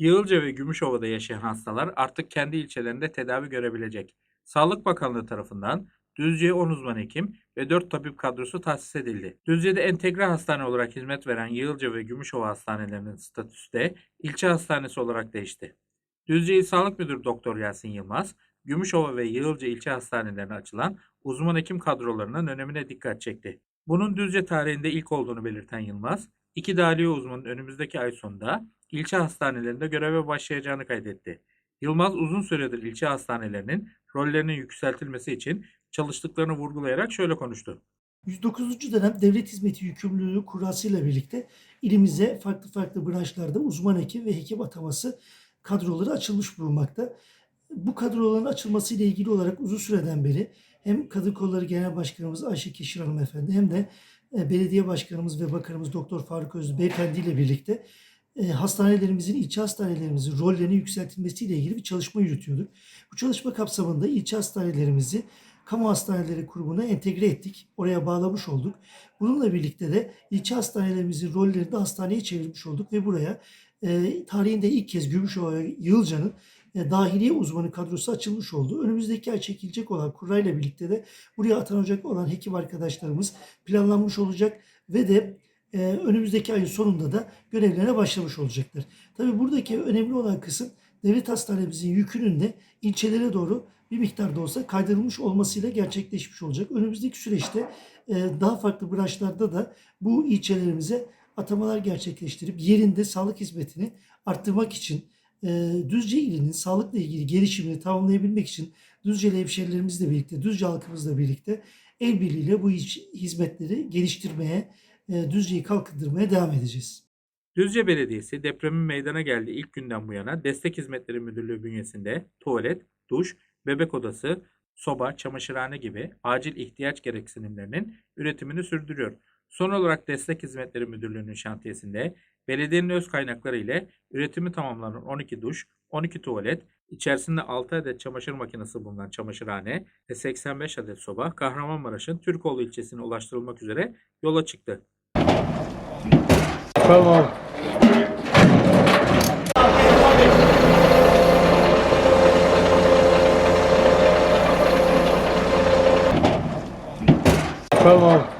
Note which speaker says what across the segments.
Speaker 1: Yığılca ve Gümüşova'da yaşayan hastalar artık kendi ilçelerinde tedavi görebilecek. Sağlık Bakanlığı tarafından Düzce'ye 10 uzman hekim ve 4 tabip kadrosu tahsis edildi. Düzce'de entegre hastane olarak hizmet veren Yığılca ve Gümüşova hastanelerinin statüsü de ilçe hastanesi olarak değişti. Düzce İl Sağlık Müdürü Doktor Yasin Yılmaz, Gümüşova ve Yığılca ilçe hastanelerine açılan uzman hekim kadrolarının önemine dikkat çekti. Bunun Düzce tarihinde ilk olduğunu belirten Yılmaz, iki dahiliye uzmanın önümüzdeki ay sonunda ilçe hastanelerinde göreve başlayacağını kaydetti. Yılmaz uzun süredir ilçe hastanelerinin rollerinin yükseltilmesi için çalıştıklarını vurgulayarak şöyle konuştu.
Speaker 2: 109. dönem devlet hizmeti yükümlülüğü kurasıyla birlikte ilimize farklı farklı branşlarda uzman hekim ve hekim ataması kadroları açılmış bulunmakta. Bu kadroların açılması ile ilgili olarak uzun süreden beri hem Kadın Kolları Genel Başkanımız Ayşe Keşir Hanım Efendi hem de belediye başkanımız ve bakanımız Doktor Faruk Özlü Beyefendi ile birlikte e, hastanelerimizin, ilçe hastanelerimizin rollerinin yükseltilmesiyle ilgili bir çalışma yürütüyorduk. Bu çalışma kapsamında ilçe hastanelerimizi kamu hastaneleri kurumuna entegre ettik. Oraya bağlamış olduk. Bununla birlikte de ilçe hastanelerimizin rollerini de hastaneye çevirmiş olduk ve buraya e, tarihinde ilk kez Gümüşova ve Yığılca'nın e, dahiliye uzmanı kadrosu açılmış oldu. Önümüzdeki ay çekilecek olan kurayla birlikte de buraya atanacak olan hekim arkadaşlarımız planlanmış olacak ve de e, önümüzdeki ayın sonunda da görevlerine başlamış olacaklar. Tabii buradaki önemli olan kısım devlet hastanemizin yükünün de ilçelere doğru bir miktarda olsa kaydırılmış olmasıyla gerçekleşmiş olacak. Önümüzdeki süreçte e, daha farklı branşlarda da bu ilçelerimize atamalar gerçekleştirip yerinde sağlık hizmetini arttırmak için Düzce ilinin sağlıkla ilgili gelişimini tamamlayabilmek için Düzceli hemşerilerimizle birlikte, Düzce halkımızla birlikte el birliğiyle bu hizmetleri geliştirmeye, Düzce'yi kalkındırmaya devam edeceğiz.
Speaker 1: Düzce Belediyesi depremin meydana geldiği ilk günden bu yana Destek Hizmetleri Müdürlüğü bünyesinde tuvalet, duş, bebek odası, soba, çamaşırhane gibi acil ihtiyaç gereksinimlerinin üretimini sürdürüyor. Son olarak Destek Hizmetleri Müdürlüğü'nün şantiyesinde belediyenin öz kaynakları ile üretimi tamamlanan 12 duş, 12 tuvalet, içerisinde 6 adet çamaşır makinesi bulunan çamaşırhane ve 85 adet soba Kahramanmaraş'ın Türkoğlu ilçesine ulaştırılmak üzere yola çıktı.
Speaker 3: Tamam. Tamam.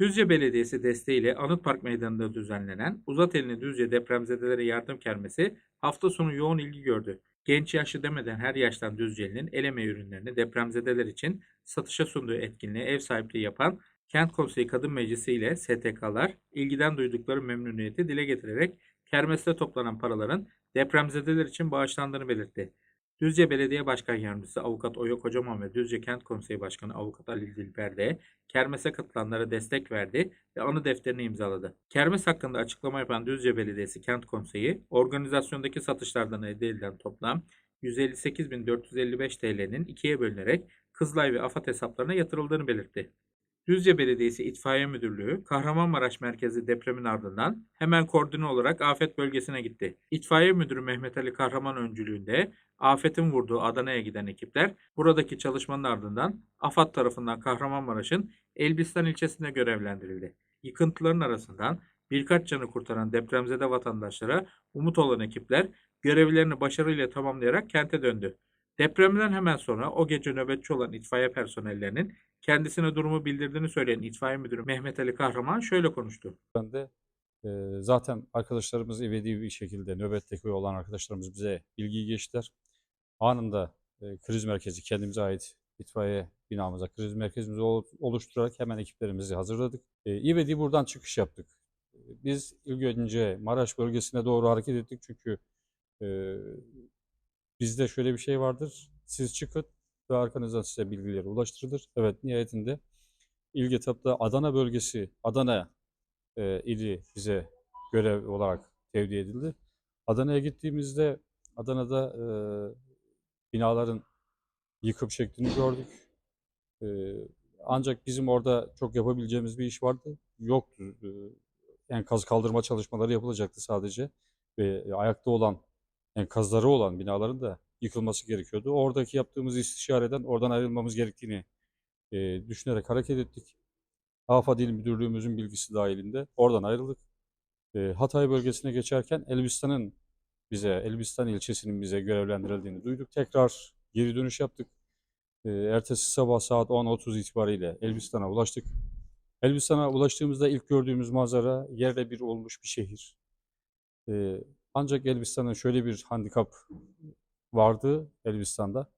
Speaker 1: Düzce Belediyesi desteğiyle Anıt Park Meydanı'nda düzenlenen Uzat Elini Düzce Depremzedelere Yardım Kermesi hafta sonu yoğun ilgi gördü. Genç yaşlı demeden her yaştan Düzceli'nin el emeği ürünlerini depremzedeler için satışa sunduğu etkinliğe ev sahipliği yapan Kent Konseyi Kadın Meclisi ile STK'lar ilgiden duydukları memnuniyeti dile getirerek kermeste toplanan paraların depremzedeler için bağışlandığını belirtti. Düzce Belediye Başkan Yardımcısı Avukat Oya Kocaman ve Düzce Kent Konseyi Başkanı Avukat Ali Dilber de kermese katılanlara destek verdi ve anı defterini imzaladı. Kermes hakkında açıklama yapan Düzce Belediyesi Kent Konseyi, organizasyondaki satışlardan elde edilen toplam 158.455 TL'nin ikiye bölünerek Kızılay ve AFAD hesaplarına yatırıldığını belirtti. Düzce Belediyesi İtfaiye Müdürlüğü, Kahramanmaraş merkezi depremin ardından hemen koordine olarak afet bölgesine gitti. İtfaiye Müdürü Mehmet Ali Kahraman öncülüğünde afetin vurduğu Adana'ya giden ekipler buradaki çalışmanın ardından AFAD tarafından Kahramanmaraş'ın Elbistan ilçesine görevlendirildi. Yıkıntıların arasından birkaç canı kurtaran depremzede vatandaşlara umut olan ekipler görevlerini başarıyla tamamlayarak kente döndü. Depremden hemen sonra o gece nöbetçi olan itfaiye personellerinin kendisine durumu bildirdiğini söyleyen itfaiye müdürü Mehmet Ali Kahraman şöyle konuştu.
Speaker 3: Ben de e, zaten arkadaşlarımız ivedi bir şekilde nöbetteki olan arkadaşlarımız bize bilgiyi geçtiler. Anında e, kriz merkezi kendimize ait itfaiye binamıza kriz merkezimizi ol- oluşturarak hemen ekiplerimizi hazırladık. E, ivedi buradan çıkış yaptık. E, Biz ilk önce Maraş bölgesine doğru hareket ettik çünkü Ee, bizde şöyle bir şey vardır. Siz çıkın ve arkanızdan size bilgiler ulaştırılır. Evet nihayetinde ilk etapta Adana bölgesi, Adana e, ili bize görev olarak tevdi edildi. Adana'ya gittiğimizde Adana'da e, binaların yıkım şeklini gördük. E, ancak bizim orada çok yapabileceğimiz bir iş vardı. Yoktu. E, enkaz kaldırma çalışmaları yapılacaktı sadece. Ve ayakta olan, enkazları olan binaların da yıkılması gerekiyordu. Oradaki yaptığımız istişareden oradan ayrılmamız gerektiğini e, düşünerek hareket ettik. AFAD İl Müdürlüğümüzün bilgisi dahilinde oradan ayrıldık. E, Hatay bölgesine geçerken Elbistan'ın bize, Elbistan ilçesinin bize görevlendirildiğini duyduk. Tekrar geri dönüş yaptık. E, ertesi sabah saat 10.30 itibariyle Elbistan'a ulaştık. Elbistan'a ulaştığımızda ilk gördüğümüz manzara yerle bir olmuş bir şehir. E, ancak Elbistan'ın şöyle bir handikap vardı Elbistan'da.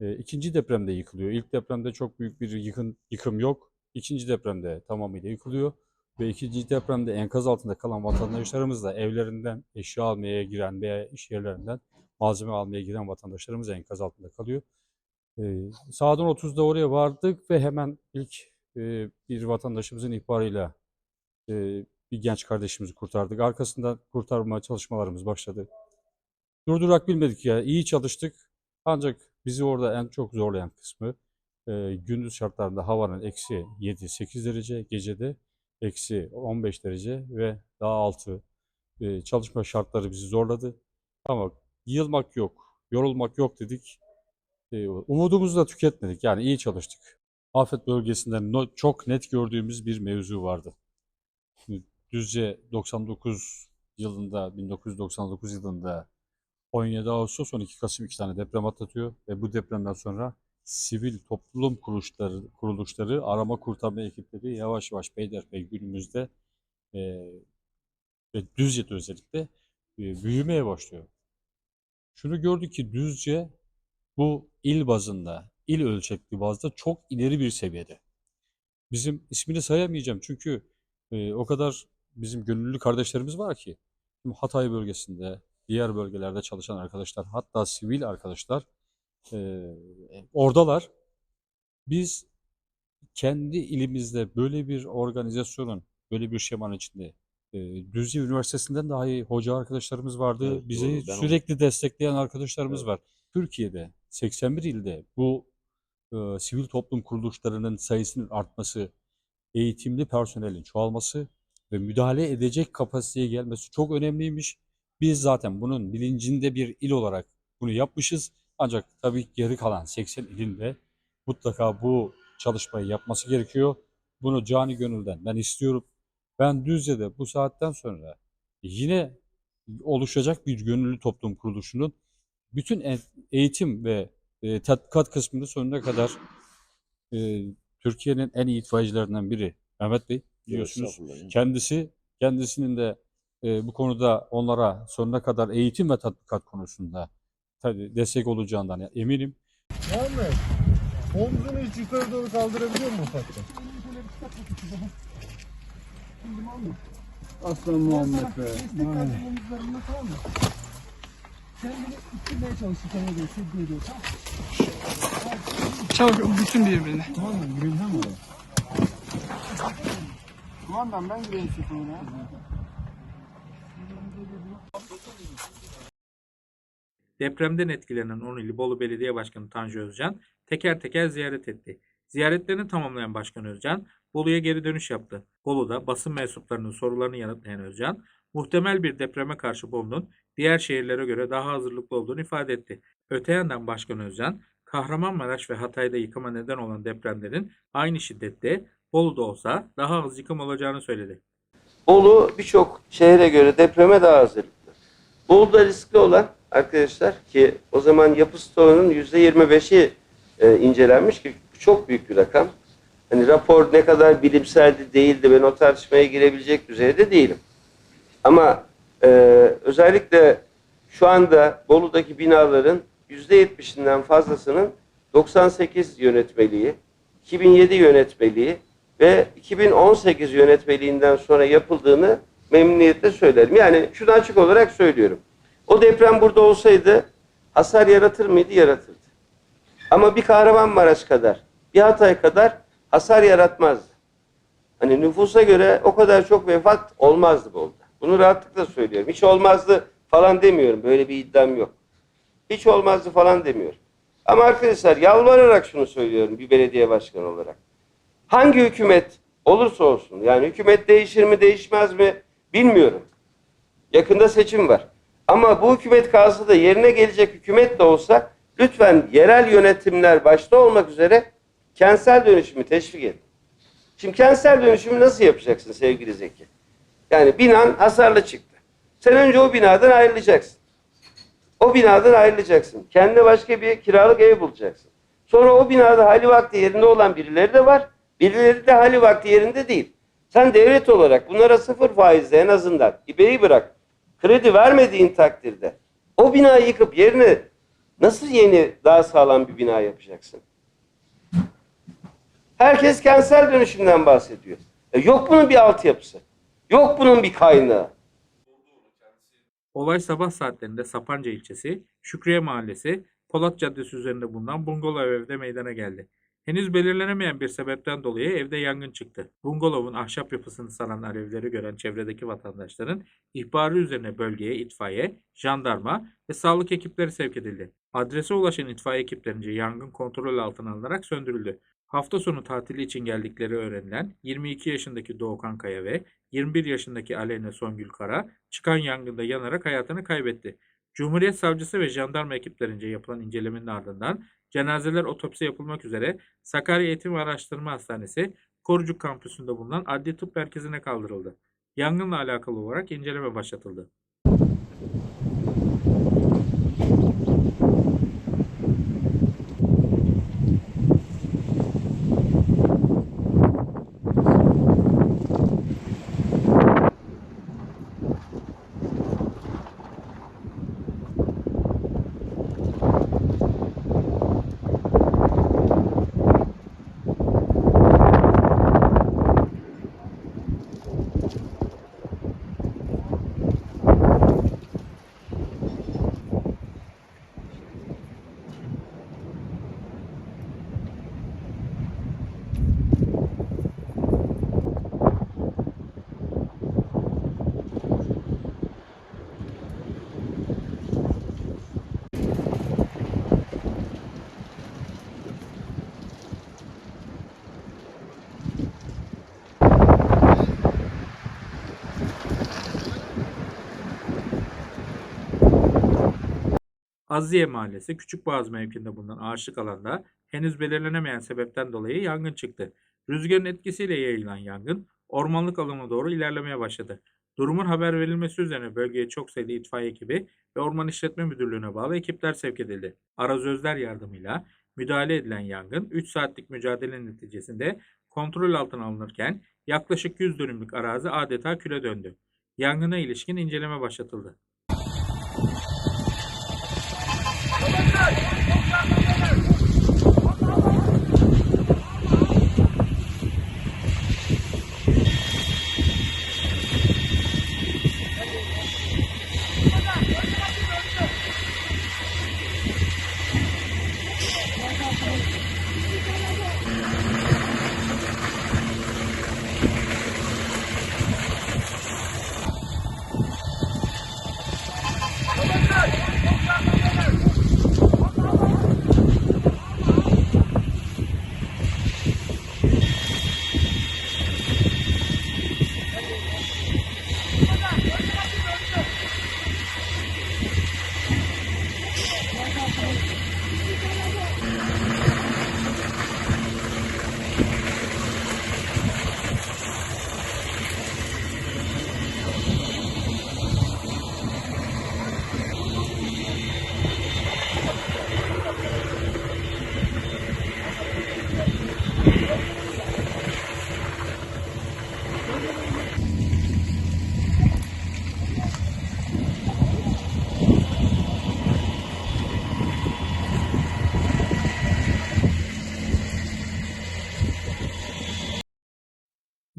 Speaker 3: E, ikinci depremde yıkılıyor. İlk depremde çok büyük bir yıkım, yıkım yok. İkinci depremde tamamıyla yıkılıyor. Ve ikinci depremde enkaz altında kalan vatandaşlarımız da evlerinden eşya almaya giren veya iş yerlerinden malzeme almaya giren vatandaşlarımız enkaz altında kalıyor. Ee, saat 10.30'da oraya vardık ve hemen ilk e, bir vatandaşımızın ihbarıyla e, bir genç kardeşimizi kurtardık. Arkasından kurtarma çalışmalarımız başladı. Durdurak bilmedik ya. İyi çalıştık. Ancak bizi orada en çok zorlayan kısmı e, gündüz şartlarında havanın eksi 7-8 derece, gecede eksi 15 derece ve daha altı e, çalışma şartları bizi zorladı. Ama yılmak yok, yorulmak yok dedik. E, umudumuzu da tüketmedik. Yani iyi çalıştık. Afet bölgesinden no- çok net gördüğümüz bir mevzu vardı. Düzce 99 yılında, 1999 yılında 17 Ağustos 12 Kasım iki tane deprem atlatıyor ve bu depremden sonra sivil toplum kuruluşları, kuruluşları arama kurtarma ekipleri yavaş yavaş peyderpey günümüzde e, ve Düzce'de özellikle e, büyümeye başlıyor. Şunu gördük ki Düzce bu il bazında, il ölçekli bazda çok ileri bir seviyede. Bizim ismini sayamayacağım çünkü e, o kadar bizim gönüllü kardeşlerimiz var ki. Hatay bölgesinde, diğer bölgelerde çalışan arkadaşlar, hatta sivil arkadaşlar e, oradalar. Biz kendi ilimizde böyle bir organizasyonun, böyle bir şemanın içinde e, Düzce Üniversitesi'nden dahi hoca arkadaşlarımız vardı.
Speaker 4: Evet,
Speaker 3: Bizi
Speaker 4: doğru.
Speaker 3: Sürekli destekleyen arkadaşlarımız
Speaker 4: Evet.
Speaker 3: var. Türkiye'de 81 ilde bu e, sivil toplum kuruluşlarının sayısının artması, eğitimli personelin çoğalması ve müdahale edecek kapasiteye gelmesi çok önemliymiş. Biz zaten bunun bilincinde bir il olarak bunu yapmışız. Ancak tabii geri kalan 80 ilin de mutlaka bu çalışmayı yapması gerekiyor. Bunu cani gönülden ben istiyorum. Ben Düzce'de bu saatten sonra yine oluşacak bir gönüllü toplum kuruluşunun bütün eğitim ve e, tatbikat kısmını sonuna kadar e, Türkiye'nin en iyi itfaiyecilerinden biri Mehmet Bey biliyorsunuz. Kendisi kendisinin de e, bu konuda onlara sonuna kadar eğitim ve tatbikat konusunda tabii destek olacağından eminim.
Speaker 5: Muhammed, omzunu hiç yukarı doğru kaldırabiliyor musun ufakça? Aslan Muhammed be.
Speaker 2: mı? Kendini ittirmeye çalışır sana göre, diyor. Tamam
Speaker 6: Çabuk bütün birbirine.
Speaker 5: Tamam mı? Gireceğim mi? Kumandan ben gireyim şu konuya.
Speaker 1: Depremden etkilenen 10 ili Bolu Belediye Başkanı Tanju Özcan teker teker ziyaret etti. Ziyaretlerini tamamlayan Başkan Özcan, Bolu'ya geri dönüş yaptı. Bolu'da basın mensuplarının sorularını yanıtlayan Özcan, muhtemel bir depreme karşı Bolu'nun diğer şehirlere göre daha hazırlıklı olduğunu ifade etti. Öte yandan Başkan Özcan, Kahramanmaraş ve Hatay'da yıkıma neden olan depremlerin aynı şiddette Bolu'da olsa daha az yıkım olacağını söyledi.
Speaker 7: Bolu birçok şehre göre depreme daha hazırlıklı. Bolu'da riskli olan arkadaşlar ki o zaman yapı stoğunun %25'i e, incelenmiş ki çok büyük bir rakam. Hani rapor ne kadar bilimseldi değildi ben o tartışmaya girebilecek düzeyde değilim. Ama e, özellikle şu anda Bolu'daki binaların %70'inden fazlasının 98 yönetmeliği, 2007 yönetmeliği ve 2018 yönetmeliğinden sonra yapıldığını memnuniyetle söylerim. Yani şunu açık olarak söylüyorum. O deprem burada olsaydı hasar yaratır mıydı? Yaratırdı. Ama bir Kahramanmaraş kadar, bir Hatay kadar hasar yaratmazdı. Hani nüfusa göre o kadar çok vefat olmazdı Bolu'da. Bunu rahatlıkla söylüyorum. Hiç olmazdı falan demiyorum. Böyle bir iddiam yok. Hiç olmazdı falan demiyorum. Ama arkadaşlar yalvararak şunu söylüyorum bir belediye başkanı olarak. Hangi hükümet olursa olsun yani hükümet değişir mi değişmez mi bilmiyorum. Yakında seçim var. Ama bu hükümet kalsa da yerine gelecek hükümet de olsa lütfen yerel yönetimler başta olmak üzere kentsel dönüşümü teşvik edin. Şimdi kentsel dönüşümü nasıl yapacaksın sevgili Zeki? Yani binan hasarlı çıktı. Sen önce o binadan ayrılacaksın. O binadan ayrılacaksın. Kendine başka bir kiralık ev bulacaksın. Sonra o binada hali vakti yerinde olan birileri de var. Birileri de hali vakti yerinde değil. Sen devlet olarak bunlara sıfır faizle en azından ibeyi bırak. Kredi vermediğin takdirde o binayı yıkıp yerine nasıl yeni daha sağlam bir bina yapacaksın? Herkes kentsel dönüşümden bahsediyor. E yok bunun bir altyapısı. Yok bunun bir kaynağı.
Speaker 1: Olay sabah saatlerinde Sapanca ilçesi, Şükriye Mahallesi, Polat Caddesi üzerinde bulunan bungalov evde meydana geldi. Henüz belirlenemeyen bir sebepten dolayı evde yangın çıktı. Bungalovun ahşap yapısını saran alevleri gören çevredeki vatandaşların ihbarı üzerine bölgeye itfaiye, jandarma ve sağlık ekipleri sevk edildi. Adrese ulaşan itfaiye ekiplerince yangın kontrol altına alınarak söndürüldü. Hafta sonu tatili için geldikleri öğrenilen 22 yaşındaki Doğukan Kaya ve 21 yaşındaki Aleyna Songül Kara çıkan yangında yanarak hayatını kaybetti. Cumhuriyet Savcısı ve jandarma ekiplerince yapılan incelemenin ardından cenazeler otopsi yapılmak üzere Sakarya Eğitim ve Araştırma Hastanesi Korucuk kampüsünde bulunan Adli Tıp Merkezi'ne kaldırıldı. Yangınla alakalı olarak inceleme başlatıldı. Aziye Mahallesi Küçükboğaz mevkinde bulunan ağaçlık alanda henüz belirlenemeyen sebepten dolayı yangın çıktı. Rüzgarın etkisiyle yayılan yangın ormanlık alana doğru ilerlemeye başladı. Durumun haber verilmesi üzerine bölgeye çok sayıda itfaiye ekibi ve Orman İşletme Müdürlüğü'ne bağlı ekipler sevk edildi. Arazözler yardımıyla müdahale edilen yangın 3 saatlik mücadele neticesinde kontrol altına alınırken yaklaşık 100 dönümlük arazi adeta küle döndü. Yangına ilişkin inceleme başlatıldı.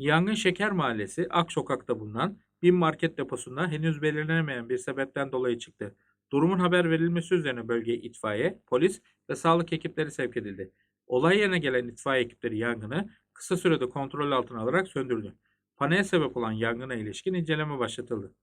Speaker 1: Yangın Şeker Mahallesi Ak Sokak'ta bulunan bin market deposunda henüz belirlenemeyen bir sebepten dolayı çıktı. Durumun haber verilmesi üzerine bölgeye itfaiye, polis ve sağlık ekipleri sevk edildi. Olay yerine gelen itfaiye ekipleri yangını kısa sürede kontrol altına alarak söndürdü. Paniğe sebep olan yangına ilişkin inceleme başlatıldı.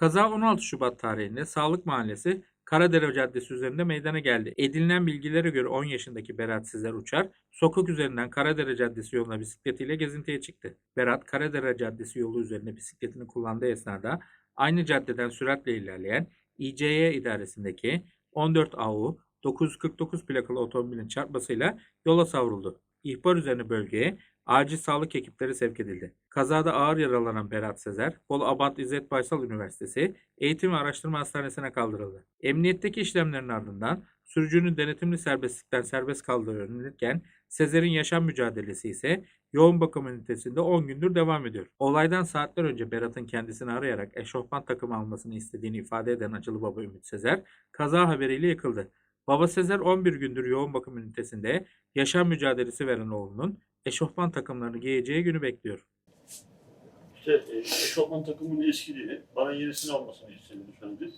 Speaker 1: Kaza 16 Şubat tarihinde Sağlık Mahallesi Karadere Caddesi üzerinde meydana geldi. Edinilen bilgilere göre 10 yaşındaki Berat Sezer Uçar, sokak üzerinden Karadere Caddesi yoluna bisikletiyle gezintiye çıktı. Berat, Karadere Caddesi yolu üzerinde bisikletini kullandığı esnada aynı caddeden süratle ilerleyen İCY idaresindeki 14 AU 949 plakalı otomobilin çarpmasıyla yola savruldu. İhbar üzerine bölgeye acil sağlık ekipleri sevk edildi. Kazada ağır yaralanan Berat Sezer, Bolu Abant İzzet Baysal Üniversitesi Eğitim ve Araştırma Hastanesi'ne kaldırıldı. Emniyetteki işlemlerin ardından sürücünün denetimli serbestlikten serbest kaldığı öğrenilirken Sezer'in yaşam mücadelesi ise yoğun bakım ünitesinde 10 gündür devam ediyor. Olaydan saatler önce Berat'ın kendisini arayarak eşofman takımı almasını istediğini ifade eden acılı baba Ümit Sezer, kaza haberiyle yıkıldı. Baba Sezer 11 gündür yoğun bakım ünitesinde yaşam mücadelesi veren oğlunun eşofman takımlarını giyeceği günü bekliyor.
Speaker 4: İşte e, eşofman takımının eskiliğini, bana yenisini almasını istedim şu an biz.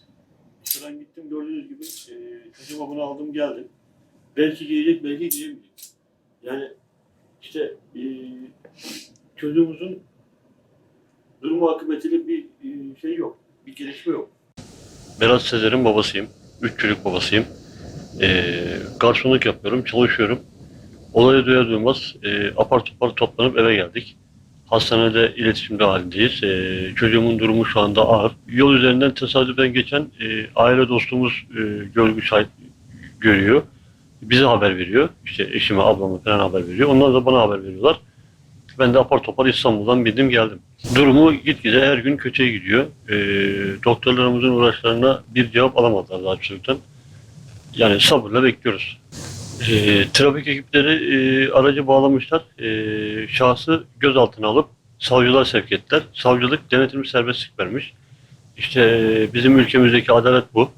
Speaker 4: İşte ben gittim gördüğünüz gibi e, çocuğuma bunu aldım geldim. Belki giyecek, belki giyemeyecek. Yani işte e, çocuğumuzun durumu akıbetiyle bir e, şey yok, bir gelişme yok. Berat Sezer'in babasıyım, üç çocuk babasıyım. E, garsonluk yapıyorum, çalışıyorum. Olayı duyar duymaz e, apar topar toplanıp eve geldik. Hastanede iletişimde halindeyiz. Ee, çocuğumun durumu şu anda ağır. Yol üzerinden tesadüfen geçen e, aile dostumuz e, görgü şahit görüyor. Bize haber veriyor. İşte eşime, ablama falan haber veriyor. Onlar da bana haber veriyorlar. Ben de apar topar İstanbul'dan bindim geldim. Durumu gitgide her gün kötüye gidiyor. Ee, doktorlarımızın uğraşlarına bir cevap alamadılar daha çocuktan. Yani sabırla bekliyoruz. E, trafik ekipleri e, aracı bağlamışlar. E, şahsı gözaltına alıp savcılar sevk ettiler. Savcılık denetimli serbestlik vermiş. İşte e, bizim ülkemizdeki adalet bu.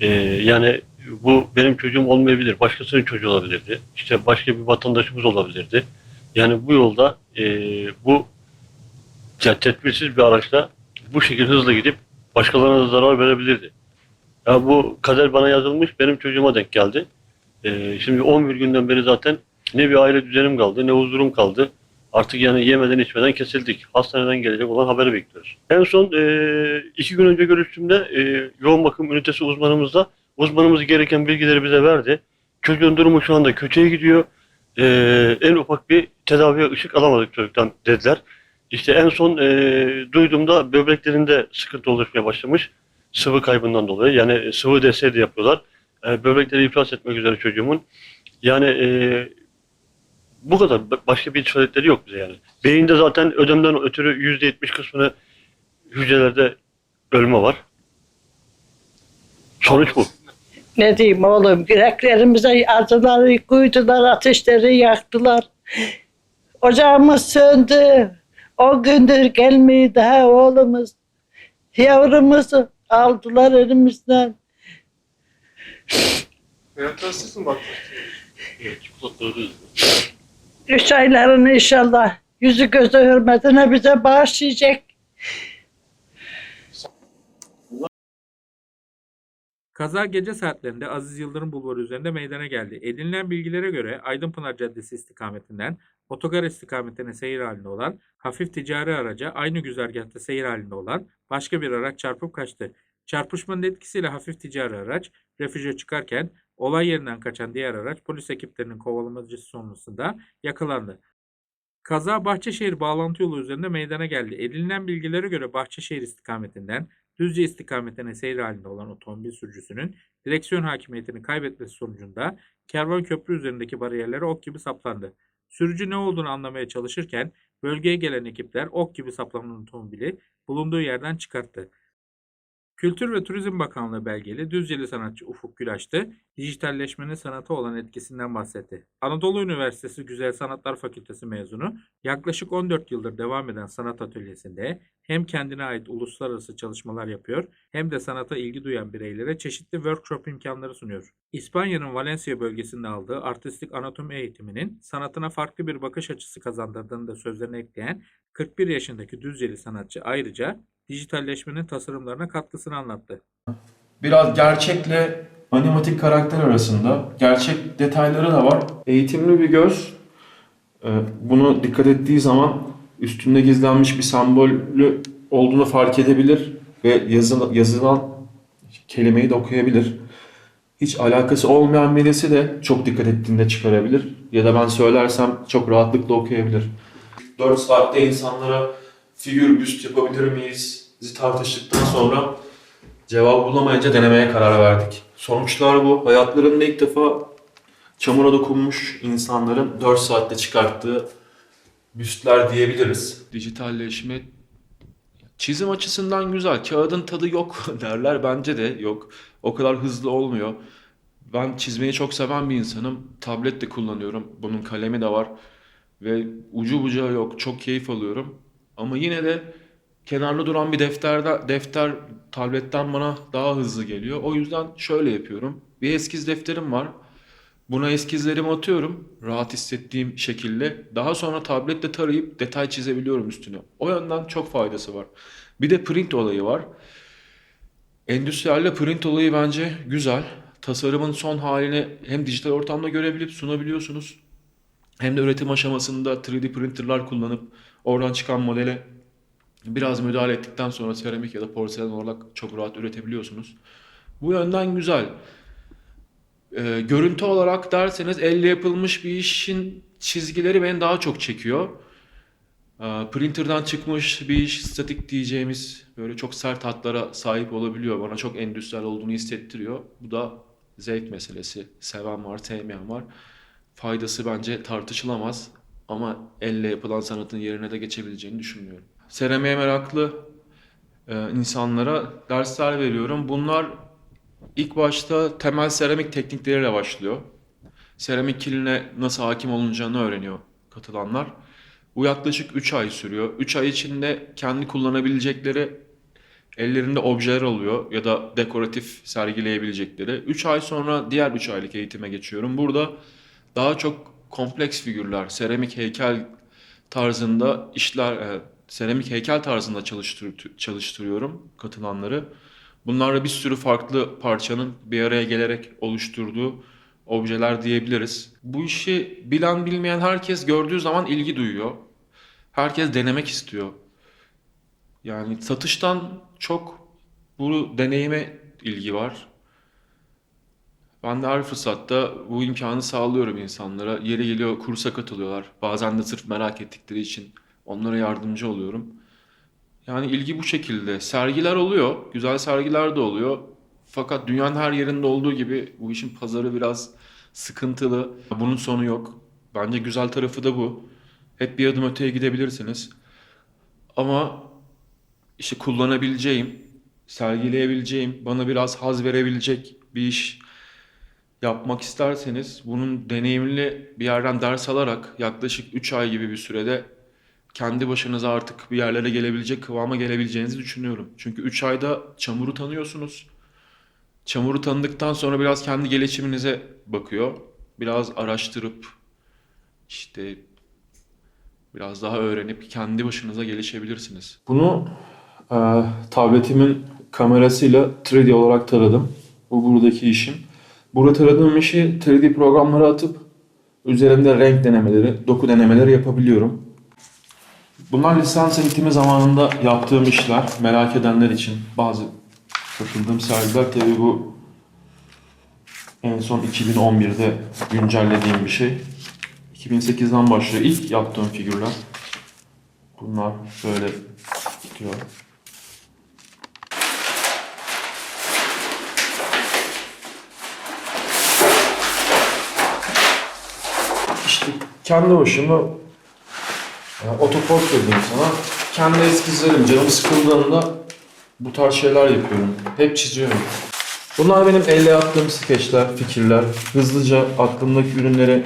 Speaker 4: E, yani bu benim çocuğum olmayabilir. Başkasının çocuğu olabilirdi. İşte başka bir vatandaşımız olabilirdi. Yani bu yolda e, bu yani tedbirsiz bir araçla bu şekilde hızla gidip başkalarına da zarar verebilirdi. Ya bu kader bana yazılmış, benim çocuğuma denk geldi. Ee, şimdi 11 günden beri zaten ne bir aile düzenim kaldı ne huzurum kaldı. Artık yani yemeden içmeden kesildik. Hastaneden gelecek olan haberi bekliyoruz. En son e, iki gün önce görüştüğümde e, yoğun bakım ünitesi uzmanımızla uzmanımız gereken bilgileri bize verdi. Çocuğun durumu şu anda kötüye gidiyor. E, en ufak bir tedaviye ışık alamadık çocuktan dediler. İşte en son e, duyduğumda böbreklerinde sıkıntı oluşmaya başlamış. Sıvı kaybından dolayı. Yani sıvı desteği de yapıyorlar. E, böbrekleri iflas etmek üzere çocuğumun. Yani e, bu kadar. Ba- Başka bir işaretleri yok bize yani. Beyinde zaten ödemden ötürü yüzde yetmiş kısmını hücrelerde ölme var. Sonuç bu.
Speaker 6: Ne diyeyim oğlum, yüreklerimize acıları koydular, ateşleri yaktılar. Ocağımız söndü. O gündür gelmiyor daha oğlumuz. Yavrumuzu aldılar elimizden.
Speaker 5: Yatarsız mı bak?
Speaker 4: Evet, çikolataları
Speaker 6: Üç aylarını inşallah yüzü gözü hürmetine bize bağışlayacak.
Speaker 1: Kaza gece saatlerinde Aziz Yıldırım Bulvarı üzerinde meydana geldi. Edinilen bilgilere göre Aydınpınar Caddesi istikametinden otogar istikametine seyir halinde olan hafif ticari araca aynı güzergahta seyir halinde olan başka bir araç çarpıp kaçtı. Çarpışmanın etkisiyle hafif ticari araç refüje çıkarken Olay yerinden kaçan diğer araç polis ekiplerinin kovalamacısı sonrasında yakalandı. Kaza Bahçeşehir bağlantı yolu üzerinde meydana geldi. Edinilen bilgilere göre Bahçeşehir istikametinden Düzce istikametine seyir halinde olan otomobil sürücüsünün direksiyon hakimiyetini kaybetmesi sonucunda Kervan Köprü üzerindeki bariyerlere ok gibi saplandı. Sürücü ne olduğunu anlamaya çalışırken bölgeye gelen ekipler ok gibi saplanan otomobili bulunduğu yerden çıkarttı. Kültür ve Turizm Bakanlığı belgeli Düzceli sanatçı Ufuk Gülaştı, dijitalleşmenin sanata olan etkisinden bahsetti. Anadolu Üniversitesi Güzel Sanatlar Fakültesi mezunu, yaklaşık 14 yıldır devam eden sanat atölyesinde hem kendine ait uluslararası çalışmalar yapıyor hem de sanata ilgi duyan bireylere çeşitli workshop imkanları sunuyor. İspanya'nın Valencia bölgesinde aldığı artistik anatomi eğitiminin sanatına farklı bir bakış açısı kazandırdığını da sözlerine ekleyen 41 yaşındaki Düzceli sanatçı ayrıca dijitalleşmenin tasarımlarına katkısını anlattı.
Speaker 8: biraz gerçekle animatik karakter arasında gerçek detayları da var. Eğitimli bir göz e, bunu dikkat ettiği zaman üstünde gizlenmiş bir sembolü olduğunu fark edebilir ve yazılan, yazılan kelimeyi de okuyabilir. Hiç alakası olmayan birisi de çok dikkat ettiğinde çıkarabilir. Ya da ben söylersem çok rahatlıkla okuyabilir. 4 saatte insanlara figür büst yapabilir miyiz? tartıştıktan sonra Cevabı bulamayınca denemeye karar verdik. Sonuçlar bu. Hayatlarında ilk defa çamura dokunmuş insanların 4 saatte çıkarttığı büstler diyebiliriz. Dijitalleşme çizim açısından güzel. Kağıdın tadı yok derler. Bence de yok. O kadar hızlı olmuyor. Ben çizmeyi çok seven bir insanım. Tablet de kullanıyorum. Bunun kalemi de var. Ve ucu bucağı yok. Çok keyif alıyorum. Ama yine de kenarda duran bir defterde defter tabletten bana daha hızlı geliyor. O yüzden şöyle yapıyorum. Bir eskiz defterim var. Buna eskizlerimi atıyorum rahat hissettiğim şekilde. Daha sonra tablette tarayıp detay çizebiliyorum üstüne. O yönden çok faydası var. Bir de print olayı var. Endüstriyelde print olayı bence güzel. Tasarımın son halini hem dijital ortamda görebilip sunabiliyorsunuz. Hem de üretim aşamasında 3D printerlar kullanıp oradan çıkan modele biraz müdahale ettikten sonra seramik ya da porselen olarak çok rahat üretebiliyorsunuz. Bu yönden güzel. Ee, görüntü olarak derseniz elle yapılmış bir işin çizgileri beni daha çok çekiyor. Ee, printer'dan çıkmış bir iş statik diyeceğimiz böyle çok sert hatlara sahip olabiliyor. Bana çok endüstriyel olduğunu hissettiriyor. Bu da zevk meselesi. Seven var, sevmeyen var. Faydası bence tartışılamaz ama elle yapılan sanatın yerine de geçebileceğini düşünmüyorum. Seramiğe meraklı e, insanlara dersler veriyorum. Bunlar ilk başta temel seramik teknikleriyle başlıyor. Seramik kiline nasıl hakim olunacağını öğreniyor katılanlar. Bu yaklaşık 3 ay sürüyor. 3 ay içinde kendi kullanabilecekleri ellerinde objeler oluyor ya da dekoratif sergileyebilecekleri. 3 ay sonra diğer 3 aylık eğitime geçiyorum. Burada daha çok kompleks figürler, seramik heykel tarzında işler, e, seramik heykel tarzında çalıştır, çalıştırıyorum katılanları. Bunlarla bir sürü farklı parçanın bir araya gelerek oluşturduğu objeler diyebiliriz. Bu işi bilen bilmeyen herkes gördüğü zaman ilgi duyuyor. Herkes denemek istiyor. Yani satıştan çok bu deneyime ilgi var. Ben de her fırsatta bu imkanı sağlıyorum insanlara. Yeri geliyor kursa katılıyorlar. Bazen de sırf merak ettikleri için onlara yardımcı oluyorum. Yani ilgi bu şekilde. Sergiler oluyor. Güzel sergiler de oluyor. Fakat dünyanın her yerinde olduğu gibi bu işin pazarı biraz sıkıntılı. Bunun sonu yok. Bence güzel tarafı da bu. Hep bir adım öteye gidebilirsiniz. Ama işte kullanabileceğim, sergileyebileceğim, bana biraz haz verebilecek bir iş yapmak isterseniz bunun deneyimli bir yerden ders alarak yaklaşık 3 ay gibi bir sürede kendi başınıza artık bir yerlere gelebilecek kıvama gelebileceğinizi düşünüyorum. Çünkü 3 ayda çamuru tanıyorsunuz. Çamuru tanıdıktan sonra biraz kendi gelişiminize bakıyor. Biraz araştırıp işte biraz daha öğrenip kendi başınıza gelişebilirsiniz. Bunu e, tabletimin kamerasıyla 3D olarak taradım. Bu buradaki işim. Burada taradığım işi 3D programlara atıp üzerinde renk denemeleri, doku denemeleri yapabiliyorum. Bunlar lisans eğitimi zamanında yaptığım işler. Merak edenler için bazı katıldığım sergiler tabii bu En son 2011'de güncellediğim bir şey. 2008'den başlıyor ilk yaptığım figürler. Bunlar böyle gidiyor. İşte kendi başıma yani otoportre diyeyim sana. Kendi eskizlerim canım sıkıldığında bu tarz şeyler yapıyorum. Hep çiziyorum. Bunlar benim elle yaptığım skeçler, fikirler. Hızlıca aklımdaki ürünleri